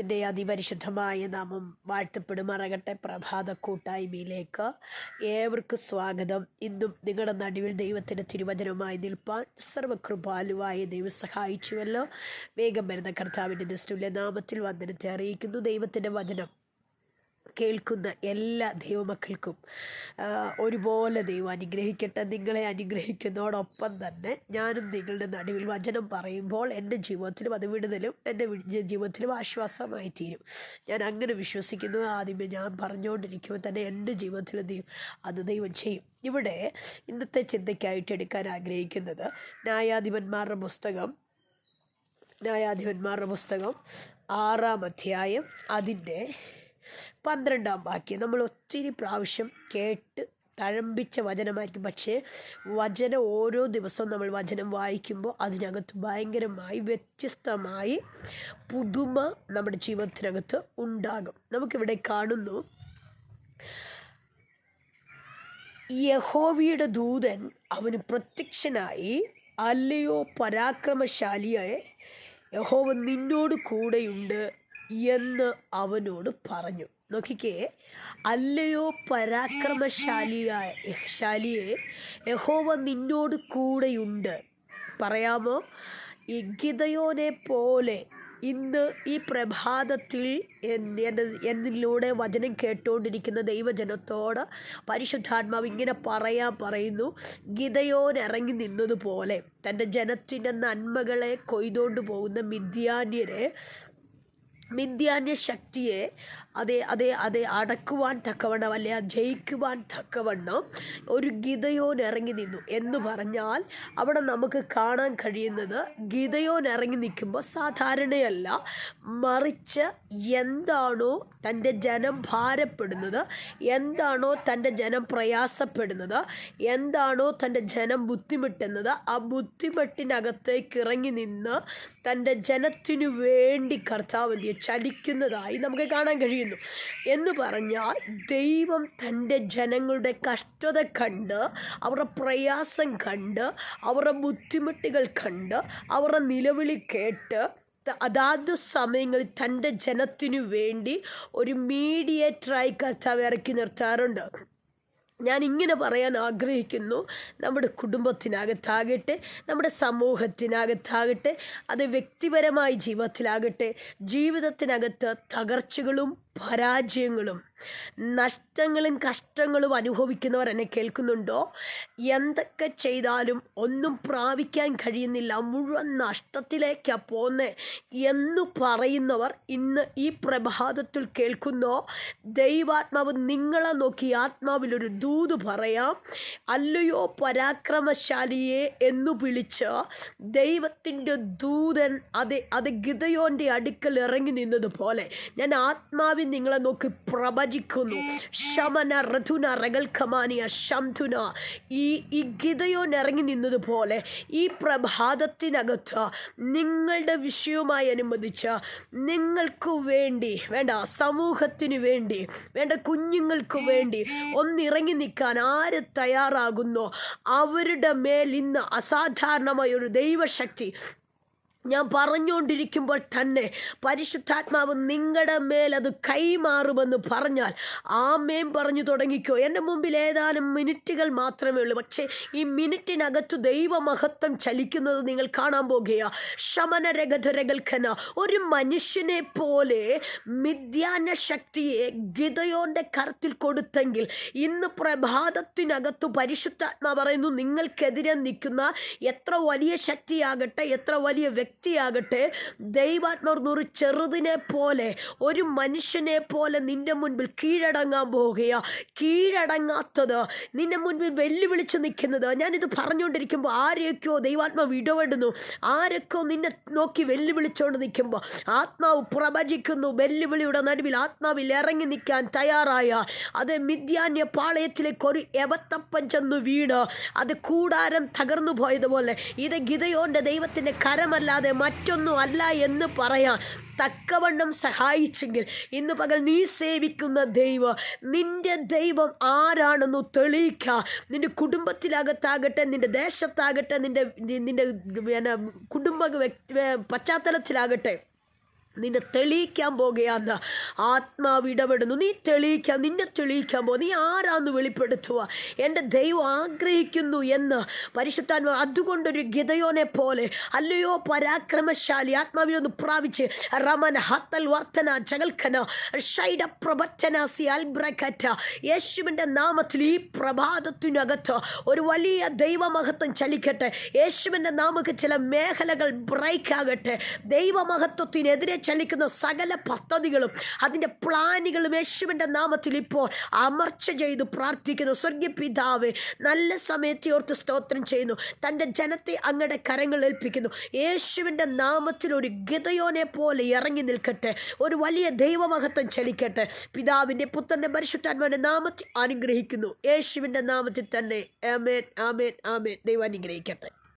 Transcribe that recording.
ത്തിന്റെ അതിപരിശുദ്ധമായ നാമം വാഴ്ത്തപ്പെടുമാറാകട്ടെ. പ്രഭാത കൂട്ടായ്മയിലേക്ക് ഏവർക്കും സ്വാഗതം. ഇന്നും നിങ്ങളുടെ നടുവിൽ ദൈവത്തിന്റെ തിരുവചനമായി നിൽപ്പാൻ സർവകൃപാലുവായ ദൈവം സഹായിച്ചുവല്ലോ. വേഗം വരുന്ന കർത്താവിന്റെ നിസ്തുല്യ നാമത്തിൽ വന്ദനത്തെ അറിയിക്കുന്നു. ദൈവത്തിന്റെ വചനം കേൾക്കുന്ന എല്ലാ ദൈവമക്കൾക്കും ഒരുപോലെ ദൈവം അനുഗ്രഹിക്കട്ടെ നിങ്ങളെ അനുഗ്രഹിക്കുന്നതോടൊപ്പം തന്നെ ഞാനും നിങ്ങളുടെ നടുവിൽ വചനം പറയുമ്പോൾ എന്റെ ജീവിതത്തിലും അത് വിടുതലും എന്റെ ജീവിതത്തിലും ആശ്വാസമായി തീരും. ഞാൻ അങ്ങനെ വിശ്വസിക്കുന്നു. ആദ്യമേ ഞാൻ പറഞ്ഞുകൊണ്ടിരിക്കുമ്പോൾ തന്നെ എന്റെ ജീവിതത്തിൽ ദൈവം അത് ദൈവം ചെയ്യും. ഇവിടെ ഇന്നത്തെ ചിന്തയ്ക്കായിട്ട് എടുക്കാൻ ആഗ്രഹിക്കുന്നത് ന്യായാധിപന്മാരുടെ പുസ്തകം ന്യായാധിപന്മാരുടെ പുസ്തകം ആറാം അധ്യായം അതിന്റെ പന്ത്രണ്ടാം വാക്യം. നമ്മൾ ഒത്തിരി പ്രാവശ്യം കേട്ട് തഴമ്പിച്ച വചനമായിരിക്കും. പക്ഷേ വചനം ഓരോ ദിവസവും നമ്മൾ വചനം വായിക്കുമ്പോൾ അതിനകത്ത് ഭയങ്കരമായി വ്യത്യസ്തമായി പുതുമ നമ്മുടെ ജീവിതത്തിനകത്ത് ഉണ്ടാകും. നമുക്കിവിടെ കാണുന്നു യഹോവിയുടെ ദൂതൻ അവന് പ്രത്യക്ഷനായി അല്ലയോ പരാക്രമശാലിയായ യഹോവ നിന്നോട് കൂടെയുണ്ട് എന്ന് അവനോട് പറഞ്ഞു. നോക്കിക്കേ അല്ലയോ പരാക്രമശാലിയായ ശാലിയെ യഹോവ നിന്നോട് കൂടെയുണ്ട്. പറയാമോ? ഗിതയോനെ പോലെ ഇന്ന് ഈ പ്രഭാതത്തിൽ എന്നിലൂടെ വചനം കേട്ടുകൊണ്ടിരിക്കുന്ന ദൈവജനത്തോട് പരിശുദ്ധാത്മാവ് ഇങ്ങനെ പറയാൻ പറയുന്നു ഗിതയോൻ ഇറങ്ങി നിന്നതുപോലെ തന്റെ ജനത്തിന്റെ നന്മകളെ കൊയ്തുകൊണ്ട് പോകുന്ന മിഥ്യാന്യരെ മിഥ്യാന്യ ശക്തിയെ അതെ അതെ അതെ അടക്കുവാൻ തക്കവണ്ണം അല്ലെ ജയിക്കുവാൻ തക്കവണ്ണം ഒരു ഗീതയോൻ ഇറങ്ങി നിന്നു. എന്ന് പറഞ്ഞാൽ അവിടെ നമുക്ക് കാണാൻ കഴിയുന്നത് ഗീതയോൻ ഇറങ്ങി നിൽക്കുമ്പോൾ സാധാരണയല്ല മറിച്ച് എന്താണോ തന്റെ ജനം ഭാരപ്പെടുന്നത് എന്താണോ തന്റെ ജനം പ്രയാസപ്പെടുന്നത് എന്താണോ തന്റെ ജനം ബുദ്ധിമുട്ടുന്നത് ആ ബുദ്ധിമുട്ടിനകത്തേക്ക് ഇറങ്ങി നിന്ന് തന്റെ ജനത്തിനു വേണ്ടി കർത്താവ് ചലിക്കുന്നതായി നമുക്ക് കാണാൻ കഴിയുന്നു എന്ന് പറഞ്ഞാൽ ദൈവം തന്റെ ജനങ്ങളുടെ കഷ്ടത കണ്ട് അവരുടെ പ്രയാസം കണ്ട് അവരുടെ ബുദ്ധിമുട്ടുകൾ കണ്ട് അവരുടെ നിലവിളി കേട്ട് അതാത് സമയങ്ങളിൽ തന്റെ ജനത്തിനു വേണ്ടി ഒരു മീഡിയേറ്ററായി കർത്താവ് ഇറക്കി നിർത്താറുണ്ട്. ഞാൻ ഇങ്ങനെ പറയാൻ ആഗ്രഹിക്കുന്നു. നമ്മുടെ കുടുംബത്തിനകത്താകട്ടെ നമ്മുടെ സമൂഹത്തിനകത്താകട്ടെ അത് വ്യക്തിപരമായ ജീവിതത്തിലാകട്ടെ ജീവിതത്തിനകത്ത് തകർച്ചകളും പരാജയങ്ങളും നഷ്ടങ്ങളും കഷ്ടങ്ങളും അനുഭവിക്കുന്നവർ എന്നെ കേൾക്കുന്നുണ്ടോ? എന്തൊക്കെ ചെയ്താലും ഒന്നും പ്രാപിക്കാൻ കഴിയുന്നില്ല. മുഴുവൻ നഷ്ടത്തിലേക്കാണ് പോന്നെ എന്ന് പറയുന്നവർ ഇന്ന് ഈ പ്രഭാതത്തിൽ കേൾക്കുന്നോ? ദൈവാത്മാവ് നിങ്ങളെ നോക്കി ആത്മാവിലൊരു ദൂത് പറയാം അല്ലയോ പരാക്രമശാലിയെ എന്നു വിളിച്ച് ദൈവത്തിന്റെ ദൂതൻ അത് അത് ഗിതയോന്റെ അടുക്കൽ ഇറങ്ങി നിന്നതുപോലെ ഞാൻ ആത്മാവിൽ നിങ്ങളെ നോക്കി പ്രവചിക്കുന്നു. ശമന റഥുന റകൽഖമാനിയ ശംധുന. ഈ ഈ ഗിതയോൻ ഇറങ്ങി നിന്നതുപോലെ ഈ പ്രഭാതത്തിനകത്ത് നിങ്ങളുടെ വിഷയവുമായി അനുബന്ധിച്ച് നിങ്ങൾക്ക് വേണ്ടി വേണ്ട സമൂഹത്തിന് വേണ്ടി വേണ്ട കുഞ്ഞുങ്ങൾക്ക് വേണ്ടി ഒന്നിറങ്ങി നിൽക്കാൻ ആര് തയ്യാറാകുന്നോ? അവരുടെ മേൽ ഇന്ന് അസാധാരണമായ ഒരു ദൈവശക്തി ഞാൻ പറഞ്ഞുകൊണ്ടിരിക്കുമ്പോൾ തന്നെ പരിശുദ്ധാത്മാവ് നിങ്ങളുടെ മേൽ അത് കൈമാറുമെന്ന് പറഞ്ഞാൽ ആമേം പറഞ്ഞു തുടങ്ങിക്കോ. എന്റെ മുമ്പിൽ ഏതാനും മിനിറ്റുകൾ മാത്രമേ ഉള്ളൂ. പക്ഷേ ഈ മിനിറ്റിനകത്തു ദൈവമഹത്വം ചലിക്കുന്നത് നിങ്ങൾ കാണാൻ പോകുക ശമനരഗധരകൽഖന ഒരു മനുഷ്യനെ പോലെ മിഥ്യാന ശക്തിയെ ഗിതയോന്റെ കരത്തിൽ കൊടുത്തെങ്കിൽ ഇന്ന് പ്രഭാതത്തിനകത്തു പരിശുദ്ധാത്മാ പറയുന്നു നിങ്ങൾക്കെതിരെ നിൽക്കുന്ന എത്ര വലിയ ശക്തിയാകട്ടെ എത്ര വലിയ വ്യക്തിയാകട്ടെ ദൈവാത്മർന്ന് ഒരു ചെറുതിനെ പോലെ ഒരു മനുഷ്യനെ പോലെ നിന്റെ മുൻപിൽ കീഴടങ്ങാൻ പോവുകയാ കീഴടങ്ങാത്തത് നിന്റെ മുൻപിൽ വെല്ലുവിളിച്ച് നിൽക്കുന്നത്. ഞാനിത് പറഞ്ഞുകൊണ്ടിരിക്കുമ്പോൾ ആരെയൊക്കെയോ ദൈവാത്മാവ് ഇടപെടുന്നു ആരൊക്കെയോ നിന്നെ നോക്കി വെല്ലുവിളിച്ചുകൊണ്ട് നിൽക്കുമ്പോൾ ആത്മാവ് പ്രവചിക്കുന്നു. വെല്ലുവിളിയുടെ നടുവിൽ ആത്മാവിൽ ഇറങ്ങി നിൽക്കാൻ തയ്യാറായ. അത് മിഥ്യാന്യ പാളയത്തിലേക്ക് ഒരു എവത്തപ്പൻ ചെന്ന് വീണ്. അത് കൂടാരം തകർന്നു പോയതുപോലെ ഇത് ഗിതയോന്റെ ദൈവത്തിന്റെ കരമല്ലാതെ മറ്റൊന്നും അല്ല എന്ന് പറയാൻ തക്കവണ്ണം സഹായിച്ചെങ്കിൽ ഇന്ന് പകൽ നീ സേവിക്കുന്ന ദൈവം നിന്റെ ദൈവം ആരാണെന്ന് തെളിയിക്കുക നിന്റെ കുടുംബത്തിലകത്താകട്ടെ നിന്റെ ദേശത്താകട്ടെ നിന്റെ നിന്റെ കുടുംബ പശ്ചാത്തലത്തിലാകട്ടെ. നിന്നെ തെളിയിക്കാൻ പോകുകയാന്ന് ആത്മാവ് ഇടപെടുന്നു. നീ തെളിയിക്കാൻ നിന്നെ തെളിയിക്കാൻ പോ നീ ആരാന്ന് വെളിപ്പെടുത്തുക? എന്റെ ദൈവം ആഗ്രഹിക്കുന്നു എന്ന്. പരിശുദ്ധാൻ അതുകൊണ്ടൊരു ഗിതയോനെ പോലെ അല്ലയോ പരാക്രമശാലി ആത്മാവിനൊന്ന് പ്രാപിച്ച്. റമൻ ഹത്തൽ വർത്തന ജഗൽഖന ഷൈഡ പ്രഭറ്റനാസി അൽബ്രഖറ്റ യേശുവിന്റെ നാമത്തിൽ ഈ പ്രഭാതത്തിനകത്ത് ഒരു വലിയ ദൈവമഹത്വം ചലിക്കട്ടെ. യേശുവിന്റെ നാമക്ക് ചില മേഖലകൾ ബ്രേക്ക് ആകട്ടെ. ദൈവമഹത്വത്തിനെതിരെ ചലിക്കുന്ന സകല പദ്ധതികളും അതിന്റെ പ്ലാനുകളും യേശുവിന്റെ നാമത്തിൽ ഇപ്പോൾ അമർച്ച ചെയ്തു പ്രാർത്ഥിക്കുന്നു. സ്വർഗീയ പിതാവ് നല്ല സമയത്തെ ഓർത്ത് സ്തോത്രം ചെയ്യുന്നു. തന്റെ ജനത്തെ അങ്ങയുടെ കരങ്ങൾ ഏൽപ്പിക്കുന്നു. യേശുവിന്റെ നാമത്തിൽ ഒരു ഗതയോനെ പോലെ ഇറങ്ങി നിൽക്കട്ടെ. ഒരു വലിയ ദൈവമഹത്വം ചലിക്കട്ടെ. പിതാവിന്റെ പുത്രന്റെ പരിശുദ്ധാത്മാവിന്റെ നാമത്തിൽ അനുഗ്രഹിക്കുന്നു. യേശുവിന്റെ നാമത്തിൽ തന്നെ. ആമേൻ ആമേൻ ആമേൻ. ദൈവം അനുഗ്രഹിക്കട്ടെ.